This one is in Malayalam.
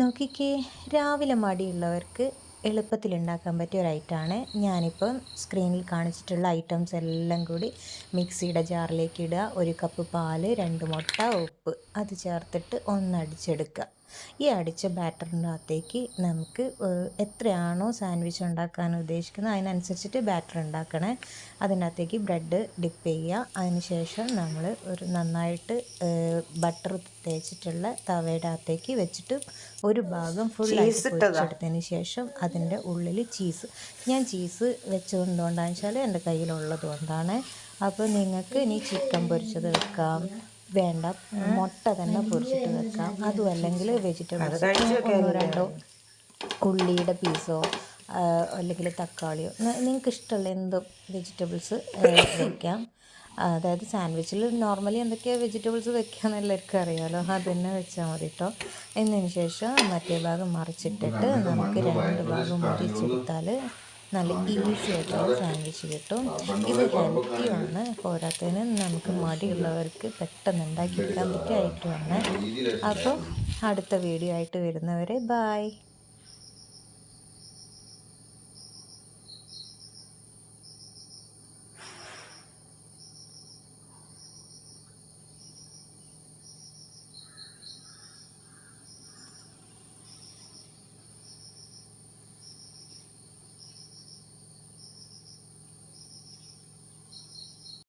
നോക്കിക്കേ രാവിലെ മടിയുള്ളവർക്ക് എളുപ്പത്തിൽ ഉണ്ടാക്കാൻ പറ്റിയ ഒരു ഐറ്റമാണ്. ഞാനിപ്പം സ്ക്രീനിൽ കാണിച്ചിട്ടുള്ള ഐറ്റംസ് എല്ലാം കൂടി മിക്സിയുടെ ജാറിലേക്ക് ഇടുക. ഒരു കപ്പ് പാൽ രണ്ട് മുട്ട ഉപ്പ്. അത് ചേർത്തിട്ട് ഒന്ന് അടിച്ചെടുക്കുക. ഈ അടിച്ച ബാറ്ററിന്റെ അകത്തേക്ക് നമുക്ക് എത്രയാണോ സാൻഡ്വിച്ച് ഉണ്ടാക്കാൻ ഉദ്ദേശിക്കുന്നത് അതിനനുസരിച്ചിട്ട് ബാറ്റർ ഉണ്ടാക്കണേ. അതിനകത്തേക്ക് ബ്രെഡ് ഡിപ്പ് ചെയ്യുക. അതിനുശേഷം നമ്മൾ ഒരു നന്നായിട്ട് ബട്ടർ തേച്ചിട്ടുള്ള തവയുടെ അകത്തേക്ക് വെച്ചിട്ട് ഒരു ഭാഗം ഫുൾ പൊരിച്ചെടുത്തതിന് ശേഷം അതിന്റെ ഉള്ളിൽ ചീസ് ഞാൻ ചീസ് വെച്ചതുകൊണ്ടാണെന്ന് വെച്ചാൽ എന്റെ കയ്യിലുള്ളത് കൊണ്ടാണ്. അപ്പോൾ നിങ്ങൾക്ക് ഇനി ചിക്കൻ പൊരിച്ചത് വെക്കാം. വേണ്ട. മുട്ട തന്നെ പൊരിച്ചിട്ട് വെക്കാം. അതും അല്ലെങ്കിൽ വെജിറ്റബിൾസ് ഒന്നോ രണ്ടോ ഉള്ളിയുടെ പീസോ അല്ലെങ്കിൽ തക്കാളിയോ. നിങ്ങൾക്ക് ഇഷ്ടമുള്ള എന്തോ വെജിറ്റബിൾസ് വെക്കാം. അതായത് സാൻഡ്വിച്ചിൽ നോർമലി എന്തൊക്കെയാണ് വെജിറ്റബിൾസ് വെക്കാന്ന് എല്ലാവർക്കും അറിയാമല്ലോ അത് തന്നെ വെച്ചാൽ മതി കേട്ടോ എന്നതിന് ശേഷം മറ്റേ ഭാഗം മറിച്ചിട്ടിട്ട് നമുക്ക് രണ്ട് ഭാഗം മറിച്ചെടുത്താൽ നല്ല ഈസി ആയിട്ടുള്ള സാൻഡ്വിച്ച് കിട്ടും. ഇത് ഹെൽത്തിയാണ്. പോരാത്തതിന് നമുക്ക് മടിയുള്ളവർക്ക് പെട്ടെന്ന് ഉണ്ടാക്കിയെടുക്കാൻ പറ്റിയ ഐറ്റമാണ്. അപ്പോൾ അടുത്ത വീഡിയോ ആയിട്ട് വരുന്നവരെ ബായ്